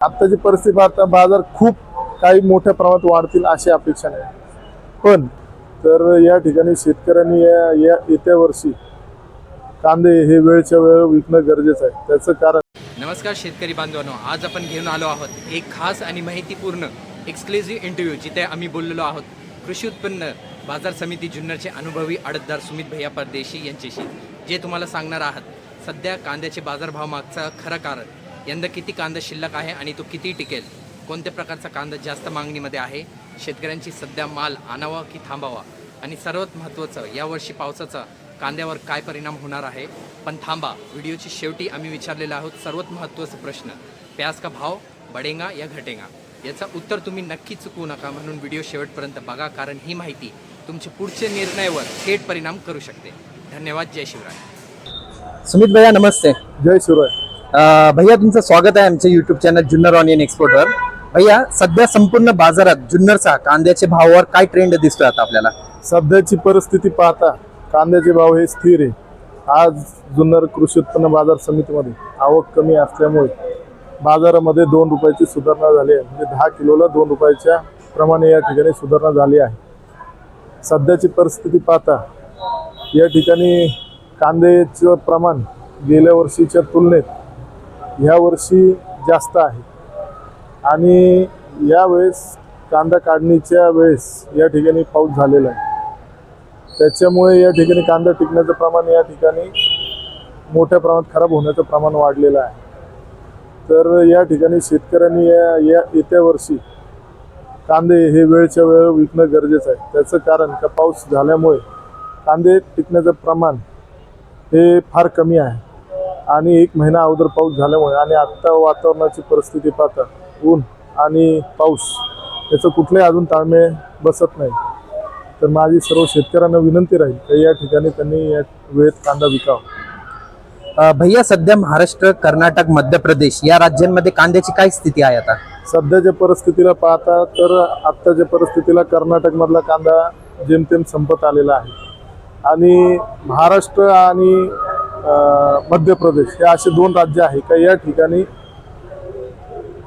आत्ताची परिस्थिती पाहता बाजार खूप काही मोठ्या प्रमाणात वाढतील अशी अपेक्षा नाही. पण तर या ठिकाणी शेतकऱ्यांनी या या येत्या वर्षी कांदे हे वेळच्या वेळ विकणं गरजेचं आहे. त्याचं कारण नमस्कार शेतकरी बांधवांनो आज आपण घेऊन आलो आहोत एक खास आणि माहितीपूर्ण एक्सक्लुझिव्ह इंटरव्ह्यू जिथे आम्ही बोललेलो आहोत कृषी उत्पन्न बाजार समिती जुन्नरचे अनुभवी अडतदार सुमित भैया परदेशी यांच्याशी जे तुम्हाला सांगणार आहात सध्या कांद्याचे बाजारभाव मागचं खरं कारण. यंदा किती कांदा शिल्लक आहे आणि तो किती टिकेल? कोणत्या प्रकारचा कांदा जास्त मागणीमध्ये आहे? शेतकऱ्यांची सध्या माल आणावा की थांबावा? आणि सर्वात महत्त्वाचं यावर्षी पावसाचा कांद्यावर काय परिणाम होणार आहे? पण थांबा व्हिडिओची शेवटी आम्ही विचारलेला आहोत सर्वात महत्त्वाचा प्रश्न. प्याज का भाव? बडेगा या घटेगा? याचं उत्तर तुम्ही नक्की चुकवू नका म्हणून व्हिडिओ शेवटपर्यंत बघा कारण ही माहिती तुमच्या पुढच्या निर्णयावर थेट परिणाम करू शकते. धन्यवाद जय शिवराय. सुमित भैया नमस्ते. जय शिवराय. भैया तुमचं स्वागत आहे आमच्या युट्यूब चॅनल जुन्नर ऑनियन एक्सपोर्टवर भैया सध्या संपूर्ण बाजारात जुन्नरचा कांद्याचे भावावर काय ट्रेंड दिसतोय आता आपल्याला? सध्याची परिस्थिती पाहता कांद्याचे भाव हे स्थिर आहे. आज जुन्नर कृषी उत्पन्न बाजार समितीमध्ये आवक कमी असल्यामुळे बाजारामध्ये दोन रुपयाची सुधारणा झाली आहे. म्हणजे दहा किलोला दोन रुपयाच्या प्रमाणे या ठिकाणी सुधारणा झाली आहे. सध्याची परिस्थिती पाहता या ठिकाणी कांद्याचं प्रमाण गेल्या वर्षीच्या तुलनेत ह्या वर्षी जास्त आहे. आणि यावेळेस कांदा काढणीच्या वेळेस या ठिकाणी पाऊस झालेला आहे. त्याच्यामुळे या ठिकाणी कांदा टिकण्याचं प्रमाण या ठिकाणी मोठ्या प्रमाणात खराब होण्याचं प्रमाण वाढलेलं आहे. तर या ठिकाणी शेतकऱ्यांनी या या येत्या वर्षी कांदे हे वेळच्या वेळ विकणं गरजेचं आहे. त्याचं कारण का पाऊस झाल्यामुळे कांदे टिकण्याचं प्रमाण हे फार कमी आहे. आणि एक महिना अगोदर पाऊस झाल्यामुळे आणि आत्ता वातावरणाची परिस्थिती पाहता ऊन आणि पाऊस याचं कुठलंही अजून ताळमेळ बसत नाही. तर माझी सर्व शेतकऱ्यांना विनंती राहील की या ठिकाणी त्यांनी या वेळेत कांदा विकावा. भैया सध्या महाराष्ट्र कर्नाटक मध्य प्रदेश या राज्यांमध्ये कांद्याची काय स्थिती आहे आता? सध्याच्या परिस्थितीला पाहता तर आत्ताच्या परिस्थितीला कर्नाटकमधला कांदा जेमतेम संपत आलेला आहे. आणि महाराष्ट्र आणि मध्य प्रदेश हे असे दोन राज्य आहे. का या ठिकाणी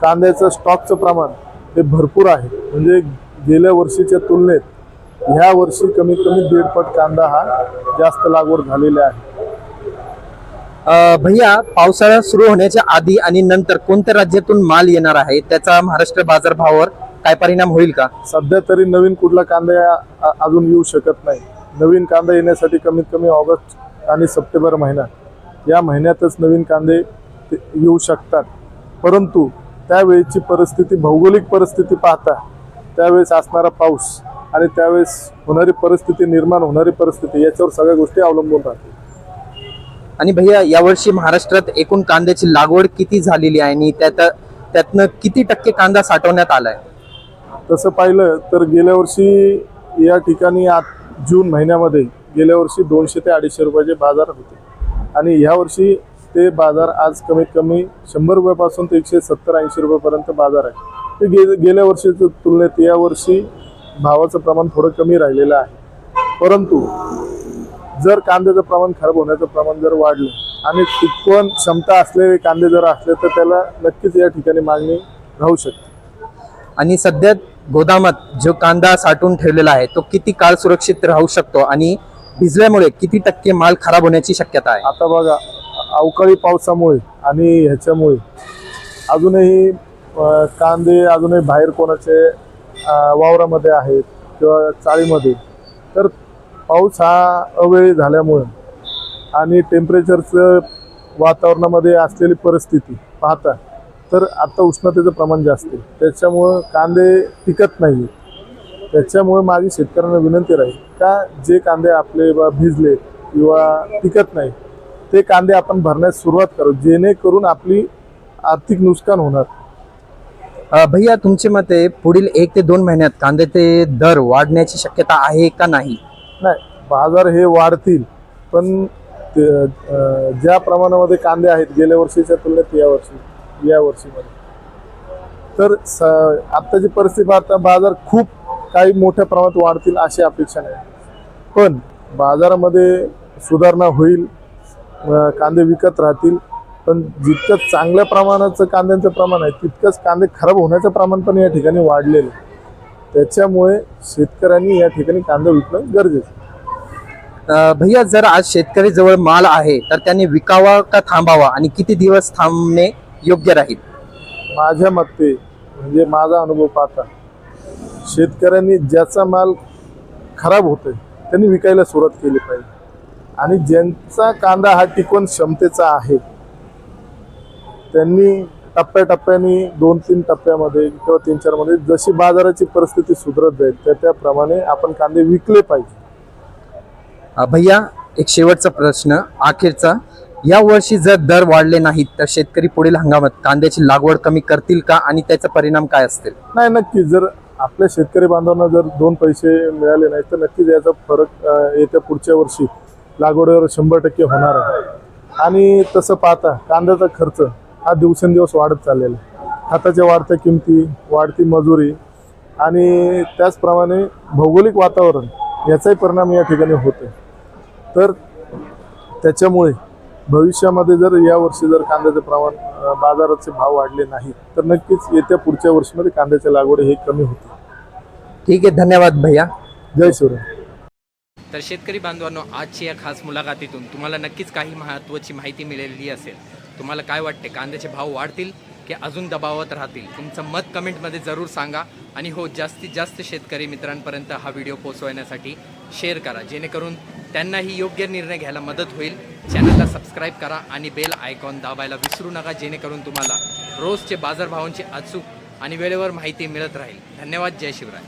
कांद्याचं स्टॉकचं प्रमाण हे भरपूर आहे. म्हणजे गेल्या वर्षीच्या तुलनेत ह्या वर्षी कमीत कमी दीडपट कांदा हा जास्त लागवड झालेला आहे. भैया पावसाळा सुरू होण्याच्या आधी आणि नंतर कोणत्या राज्यातून माल येणार आहे? त्याचा महाराष्ट्र बाजारभावावर काय परिणाम होईल का? सध्या तरी नवीन कुठला कांदा अजून येऊ शकत नाही. नवीन कांदा येण्यासाठी कमीत कमी ऑगस्ट आणि सप्टेंबर महिना. या महिन्यातच नवीन कांदे येऊ शकतात. परंतु त्यावेळेची परिस्थिती भौगोलिक परिस्थिती पाहता त्यावेळेस असणारा पाऊस आणि त्यावेळेस होणारी परिस्थिती निर्माण होणारी परिस्थिती याच्यावर सगळ्या गोष्टी अवलंबून राहतील. आणि भैया यावर्षी महाराष्ट्रात एकूण कांद्याची लागवड किती झालेली आहे आणि त्यात त्यातनं किती टक्के कांदा साठवण्यात आलाय? तसं पाहिलं तर गेल्या वर्षी या ठिकाणी आत जून महिन्यामध्ये गेल्या वर्षी दोनशे ते अडीचशे रुपयाचे बाजार होते. आणि ह्यावर्षी ते बाजार आज कमीत कमी शंभर रुपयापासून ते एकशे सत्तर ऐंशी रुपयापर्यंत बाजार आहे. ते गे गेल्या वर्षीच्या तुलनेत यावर्षी भावाचं प्रमाण थोडं कमी राहिलेलं आहे. परंतु जर कांद्याचं प्रमाण खराब होण्याचं प्रमाण जर वाढलं आणि टिकवण क्षमता असलेले कांदे जर असले तर त्याला नक्कीच या ठिकाणी मागणी राहू शकते. आणि सध्या गोदामात जो कांदा साठवून ठेवलेला आहे तो किती काळ सुरक्षित राहू शकतो आणि भिजल्यामुळे किती टक्के माल खराब होण्याची शक्यता आहे? आता बघा अवकाळी पावसामुळे आणि ह्याच्यामुळे अजूनही कांदे अजूनही बाहेर कोणाचे वावरामध्ये आहेत किंवा चाळीमध्ये. तर पाऊस हा अवेळी झाल्यामुळे आणि टेम्परेचरचं वातावरणामध्ये असलेली परिस्थिती पाहता तर आता उष्णतेचं प्रमाण जास्त आहे. त्याच्यामुळं कांदे टिकत नाही त्याच्यामुळे माझी शेतकऱ्यांना विनंती राहील का जे कांदे आपले बा भिजले किंवा टिकत नाही ते कांदे आपण भरण्यास सुरुवात करू जेणेकरून आपली आर्थिक नुकसान होणार. भैया तुमचे मते पुढील एक ते दोन महिन्यात कांद्याचे दर वाढण्याची शक्यता आहे का नाही? नाही बाजार हे वाढतील पण ज्या प्रमाणामध्ये कांदे आहेत गेल्या वर्षीच्या तुलनेत या वर्षी. या वर्षीमध्ये. तर स आत्ताची परिस्थिती पाहता बाजार खूप काही मोठ्या प्रमाणात वाढतील अशी अपेक्षा नाही. पण बाजारामध्ये सुधारणा होईल कांदे विकत राहतील पण जितकं चांगल्या प्रमाणाचं कांद्यांचं प्रमाण आहे तितकंच कांदे खराब होण्याचं प्रमाण पण या ठिकाणी वाढलेलं आहे. त्याच्यामुळे शेतकऱ्यांनी या ठिकाणी कांदा विकणं गरजेचं भैया जर आज शेतकरी जवळ माल आहे तर त्यांनी विकावा का थांबावा? आणि किती दिवस थांबणे योग्य राहील? माझ्या मते म्हणजे माझा अनुभव पाहता शेतकऱ्यांनी ज्याचा माल खराब होतोय त्यांनी विकायला सुरुवात केली पाहिजे. आणि ज्यांचा कांदा हा टिकवण क्षमतेचा आहे त्यांनी टप्प्याटप्प्याने दोन तीन टप्प्यामध्ये किंवा तीन चारमध्ये जशी बाजाराची परिस्थिती सुधरत जाईल त्या त्याप्रमाणे आपण कांदे विकले पाहिजे. अ, भैया एक शेवटचा प्रश्न अखेरचा. या वर्षी जर दर वाढले नाहीत तर शेतकरी पुढील हंगामात कांद्याची लागवड कमी करतील का आणि त्याचा परिणाम काय असतील? नाही नक्की. जर आपल्या शेतकरी बांधवांना जर दोन पैसे मिळाले नाही तर नक्कीच याचा फरक येत्या पुढच्या वर्षी लागवडीवर शंभर टक्के होणार आहे. आणि तसं पाहता कांद्याचा खर्च हा दिवसेंदिवस वाढत चाललेला आहे. खताच्या वाढत्या किमती वाढती मजुरी आणि त्याचप्रमाणे भौगोलिक वातावरण याचाही परिणाम या ठिकाणी होतो तर त्याच्यामुळे भविष्यामध्ये जर या वर्षी जर कांद्याचे प्रमाण बाजाराचे भाव वाढले नाही तर नक्कीच येत्या पुढच्या वर्षीमध्ये कांद्याच्या लागवड हे कमी होते. ठीक आहे धन्यवाद भैया. जय शिवराय. तर शेतकरी बांधवांनो आजच्या या खास मुलाखतीतून तुम्हाला नक्कीच काही महत्त्वाची माहिती मिळालेली असेल. तुम्हाला काय वाटते कांद्याचे भाव वाढतील की अजून दबावात राहतील? तुमचं मत कमेंटमध्ये जरूर सांगा. आणि हो जास्तीत जास्त शेतकरी मित्रांपर्यंत हा व्हिडिओ पोहोचवण्यासाठी शेअर करा. जेणेकरून त्यांनाही योग्य निर्णय घ्यायला मदत होईल. चॅनलला सबस्क्राईब करा आणि बेल आयकॉन दाबायला विसरू नका जेणेकरून तुम्हाला रोजचे बाजारभावांची अचूक आणि वेळेवर माहिती मिळत राहील. धन्यवाद जय शिवराय.